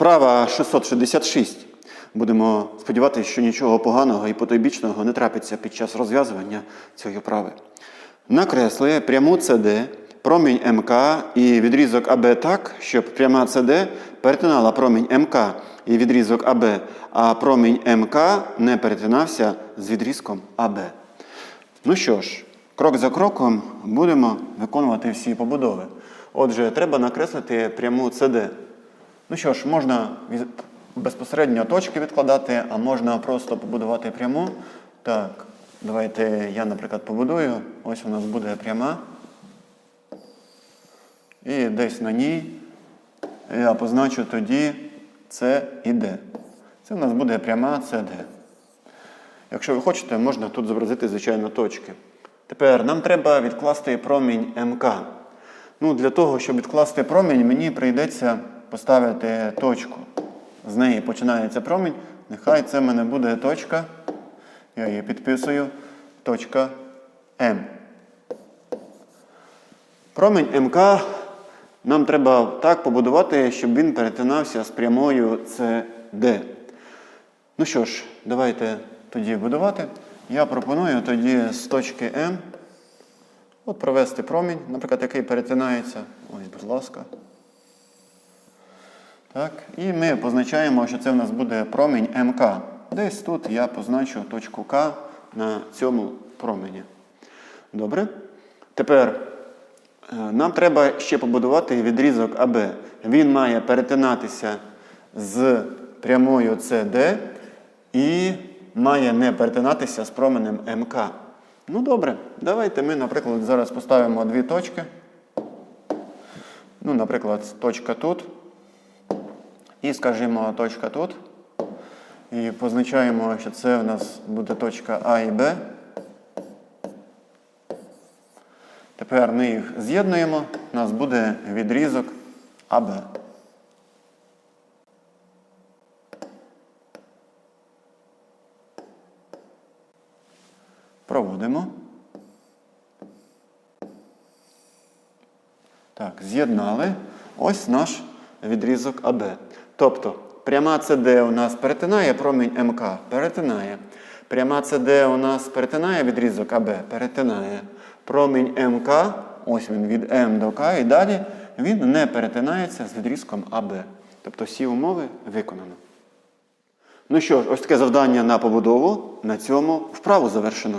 Вправа 666. Будемо сподіватися, що нічого поганого і потойбічного не трапиться під час розв'язування цієї вправи. Накресли пряму CD, промінь МК і відрізок АБ так, щоб пряма CD перетинала промінь МК і відрізок АБ, а промінь МК не перетинався з відрізком АБ. Ну що ж, крок за кроком будемо виконувати всі побудови. Отже, треба накреслити пряму CD. Ну що ж, можна безпосередньо точки відкладати, а можна просто побудувати пряму. Так, давайте я, наприклад, побудую. Ось у нас буде пряма. І десь на ній я позначу тоді С і Д. Це у нас буде пряма CD. Якщо ви хочете, можна тут зобразити, звичайно, точки. Тепер нам треба відкласти промінь МК. Ну, для того, щоб відкласти промінь, мені прийдеться поставити точку. З неї починається промінь. Нехай це в мене буде точка. Я її підписую. Точка М. Промінь МК нам треба так побудувати, щоб він перетинався з прямою CD. Ну що ж, давайте тоді будувати. Я пропоную тоді з точки М от провести промінь, наприклад, який перетинається. Ось, будь ласка. Так, і ми позначаємо, що це в нас буде промінь МК. Десь тут я позначу точку К на цьому промені. Добре. Тепер е, нам треба ще побудувати відрізок АБ. Він має перетинатися з прямою CD і має не перетинатися з променем МК. Ну добре, давайте ми, наприклад, зараз поставимо дві точки. Ну, наприклад, точка тут. І скажімо, точка тут. І позначаємо, що це у нас буде точка А і Б. Тепер ми їх з'єднуємо. У нас буде відрізок АБ. Проводимо. Так, з'єднали. Ось наш відрізок АБ. Тобто пряма CD у нас перетинає промінь МК, перетинає. Пряма CD у нас перетинає відрізок АБ, перетинає. Промінь МК, ось він від М до К, і далі він не перетинається з відрізком АБ. Тобто всі умови виконано. Ну що ж, ось таке завдання на побудову. На цьому вправу завершено.